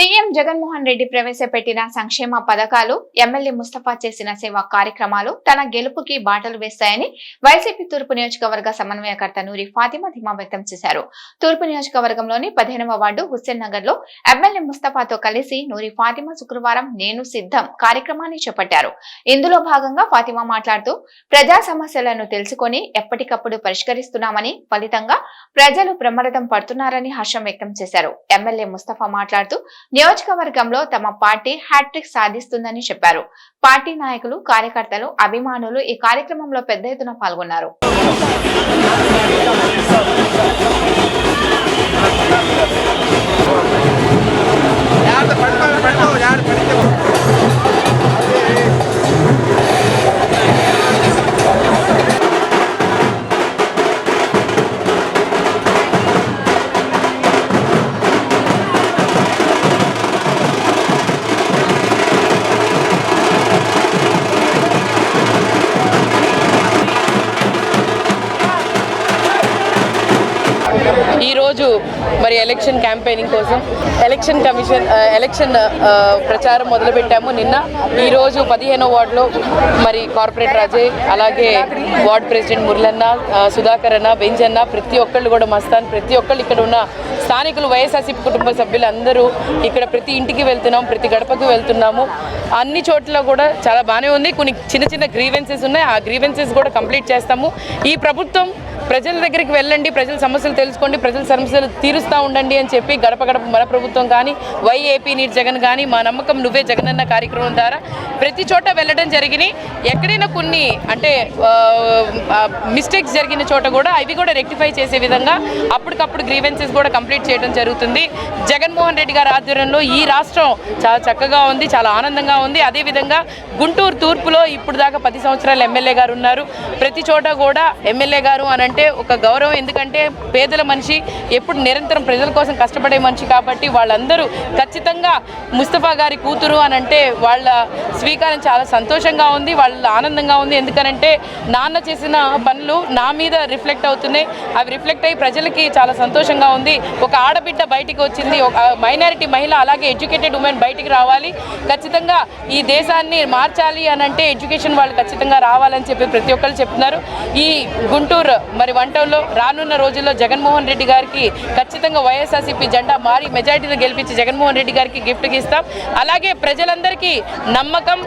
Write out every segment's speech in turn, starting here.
CM Jaganmohan Reddy ప్రవేశపెట్టిన సంక్షేమ పథకాలు ఎమ్మెల్యే ముస్తఫా చేసిన సేవా కార్యక్రమాలు తన గెలుపుకి బాటలు వేస్తాయని వైసీపీ తూర్పు నియోజకవర్గ సమన్వయకర్త నూరి ఫాతిమా ధీమా వ్యక్తం చేశారు. తూర్పు నియోజకవర్గంలోని పదిహేనవ వార్డు హుస్సేన్ నగర్లో ఎమ్మెల్యే ముస్తఫాతో కలిసి నూరి ఫాతిమా శుక్రవారం నేను సిద్ధం కార్యక్రమాన్ని చేపట్టారు. ఇందులో భాగంగా ఫాతిమా మాట్లాడుతూ ప్రజా సమస్యలను తెలుసుకొని ఎప్పటికప్పుడు పరిష్కరిస్తున్నామని ఫలితంగా ప్రజలు ప్రమాదం పడుతున్నారని హర్షం వ్యక్తం చేశారు. ఎమ్మెల్యే ముస్తఫా మాట్లాడుతూ నియోజకవర్గంలో తమ పార్టీ హ్యాట్రిక్ సాధిస్తుందని చెప్పారు. పార్టీ నాయకులు కార్యకర్తలు అభిమానులు ఈ కార్యక్రమంలో పెద్ద ఎత్తున పాల్గొన్నారు. ఈరోజు మరి ఎలక్షన్ క్యాంపెయినింగ్ కోసం ఎలక్షన్ కమిషన్ ఎలక్షన్ ప్రచారం మొదలుపెట్టాము. నిన్న ఈరోజు పదిహేనో వార్డులో మరి కార్పొరేట్ రాజే అలాగే వార్డ్ ప్రెసిడెంట్ మురళన్న సుధాకర్ అన్న బెంజన్న ప్రతి ఒక్కళ్ళు కూడా మస్తాన్ ప్రతి ఒక్కళ్ళు ఇక్కడ ఉన్న స్థానికులు వైఎస్ఆర్సీపీ కుటుంబ సభ్యులు అందరూ ఇక్కడ ప్రతి ఇంటికి వెళ్తున్నాం ప్రతి గడపకు వెళ్తున్నాము. అన్ని చోట్ల కూడా చాలా బాగానే ఉంది. కొన్ని చిన్న చిన్న గ్రీవెన్సెస్ ఉన్నాయి. ఆ గ్రీవెన్సెస్ కూడా కంప్లీట్ చేస్తాము. ఈ ప్రభుత్వం ప్రజల దగ్గరికి వెళ్ళండి ప్రజల సమస్యలు తెలుసుకోండి ప్రజల సమస్యలు తీరుస్తూ ఉండండి అని చెప్పి గడప గడప మన ప్రభుత్వం కానీ వైఏపీ నీట్ జగన్ కానీ మా నమ్మకం నువ్వే జగన్ అన్న కార్యక్రమం ద్వారా ప్రతి చోట వెళ్ళడం జరిగినాయి ఎక్కడైనా కొన్ని అంటే మిస్టేక్స్ జరిగిన చోట కూడా అవి కూడా రెక్టిఫై చేసే విధంగా అప్పటికప్పుడు గ్రీవెన్సెస్ కూడా కంప్లీట్ చేయడం జరుగుతుంది. జగన్మోహన్ రెడ్డి గారి ఆధ్వర్యంలో ఈ రాష్ట్రం చాలా చక్కగా ఉంది చాలా ఆనందంగా ఉంది. అదేవిధంగా గుంటూరు తూర్పులో ఇప్పుడు దాకా పది సంవత్సరాలు ఎమ్మెల్యే గారు ఉన్నారు. ప్రతి చోట కూడా ఎమ్మెల్యే గారు అని అంటే ఒక గౌరవం. ఎందుకంటే పేదల మనిషి ఎప్పుడు నిరంతరం ప్రజల కోసం కష్టపడే మనిషి కాబట్టి వాళ్ళందరూ ఖచ్చితంగా ముస్తఫా గారి కూతురు అని అంటే వాళ్ళ స్వీకారం చాలా సంతోషంగా ఉంది వాళ్ళ ఆనందంగా ఉంది. ఎందుకనంటే నాన్న చేసిన పనులు నా మీద రిఫ్లెక్ట్ అవుతున్నాయి. అవి రిఫ్లెక్ట్ అయ్యి ప్రజలకి చాలా సంతోషంగా ఉంది. ఒక ఆడబిడ్డ బయటికి వచ్చింది ఒక మైనారిటీ మహిళ అలాగే ఎడ్యుకేటెడ్ ఉమెన్ బయటికి రావాలి. ఖచ్చితంగా ఈ దేశాన్ని మార్చాలి అని అంటే ఎడ్యుకేషన్ వాళ్ళు ఖచ్చితంగా రావాలని చెప్పి ప్రతి ఒక్కరు చెప్తున్నారు. ఈ గుంటూరు మరి వంటల్లో రానున్న రోజుల్లో జగన్మోహన్ రెడ్డి గారికి ఖచ్చితంగా వైఎస్ఆర్సీపీ జెండా మారి మెజార్టీని గెలిపించి జగన్మోహన్ రెడ్డి గారికి గిఫ్ట్కి ఇస్తాం. అలాగే ప్రజలందరికీ నమ్మకం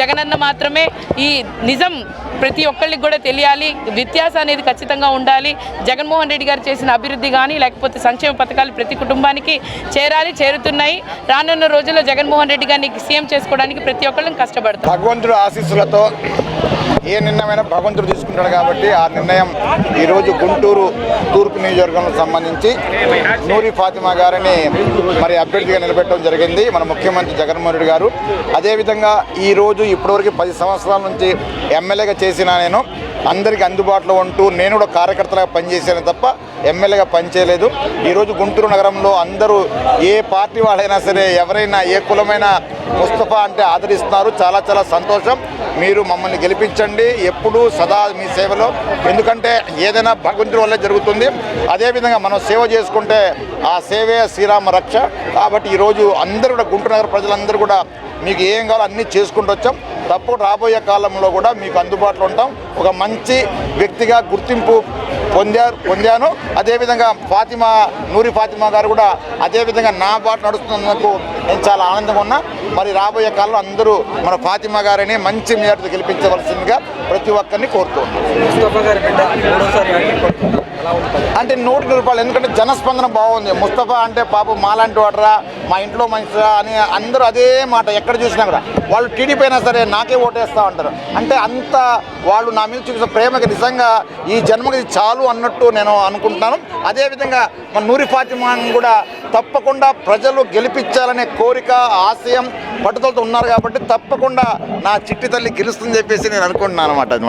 జగనన్న మాత్రమే. ఈ నిజం ప్రతి ఒక్కళ్ళకి కూడా తెలియాలి. వ్యత్యాసం అనేది ఖచ్చితంగా ఉండాలి. జగన్మోహన్ రెడ్డి గారు చేసిన అభివృద్ధి కానీ లేకపోతే సంక్షేమ పథకాలు ప్రతి కుటుంబానికి చేరాలి చేరుతున్నాయి. రానున్న రోజుల్లో జగన్మోహన్ రెడ్డి గారిని సీఎం చేసుకోవడానికి ప్రతి ఒక్కళ్ళని కష్టపడతాం. భగవంతుడు ఆశీస్సులతో ఏ నిర్ణయమైనా భగవంతుడు తీసుకుంటాడు కాబట్టి ఆ నిర్ణయం ఈరోజు గుంటూరు తూర్పు నియోజకవర్గంకు సంబంధించి నూరి ఫాతిమా గారిని మరి అభ్యర్థిగా నిలబెట్టడం జరిగింది. మన ముఖ్యమంత్రి జగన్మోహన్ రెడ్డి గారు. అదేవిధంగా ఈరోజు ఇప్పటివరకు పది సంవత్సరాల నుంచి ఎమ్మెల్యేగా చేసిన నేను అందరికీ అందుబాటులో ఉంటూ నేను కూడా కార్యకర్తగా పనిచేశాను తప్ప ఎమ్మెల్యేగా పనిచేయలేదు. ఈరోజు గుంటూరు నగరంలో అందరూ ఏ పార్టీ వాళ్ళైనా సరే ఎవరైనా ఏ కులమైన ముస్తఫా అంటే ఆదరిస్తున్నారు. చాలా చాలా సంతోషం. మీరు మమ్మల్ని గెలిపించండి. ఎప్పుడూ సదా మీ సేవలో. ఎందుకంటే ఏదైనా భగవంతుడి వల్లే జరుగుతుంది. అదేవిధంగా మనం సేవ చేసుకుంటే ఆ సేవే శ్రీరామ రక్ష. కాబట్టి ఈరోజు అందరూ కూడా గుంటూరు నగర ప్రజలందరూ కూడా మీకు ఏం కావాలో అన్నీ చేసుకుంటూ వచ్చాం. తప్పు రాబోయే కాలంలో కూడా మీకు అందుబాటులో ఉంటాం. ఒక మంచి వ్యక్తిగా గుర్తింపు పొందారు పొందాను. అదేవిధంగా ఫాతిమా నూరి ఫాతిమా గారు కూడా అదేవిధంగా నా బాట నడుస్తున్నందుకు నేను చాలా ఆనందంగా ఉన్నా. మరి రాబోయే కాలంలో అందరూ మన ఫాతిమా గారిని మంచి మేరతో గెలిపించవలసిందిగా ప్రతి ఒక్కరిని కోరుతున్నాను అంటే నూటికి రూపాయలు ఎందుకంటే జనస్పందన బాగుంది. ముస్తఫా అంటే పాపం మాలాంటి వాడరా మా ఇంట్లో మనిషిరా అని అందరూ అదే మాట ఎక్కడ చూసినా కూడా. వాళ్ళు టీడీపీ అయినా సరే నాకే ఓటేస్తా ఉంటారు. అంటే అంత వాళ్ళు నా మీద చూపిన ప్రేమకి నిజంగా ఈ జన్మకి చాలు అన్నట్టు నేను అనుకుంటున్నాను. అదేవిధంగా మన నూరి ఫాతిమాని కూడా తప్పకుండా ప్రజలు గెలిపించాలనే కోరిక ఆశయం పట్టుదలతో ఉన్నారు కాబట్టి తప్పకుండా నా చిట్టి తల్లి గెలుస్తుందని చెప్పేసి నేను అనుకుంటున్నాను అనమాట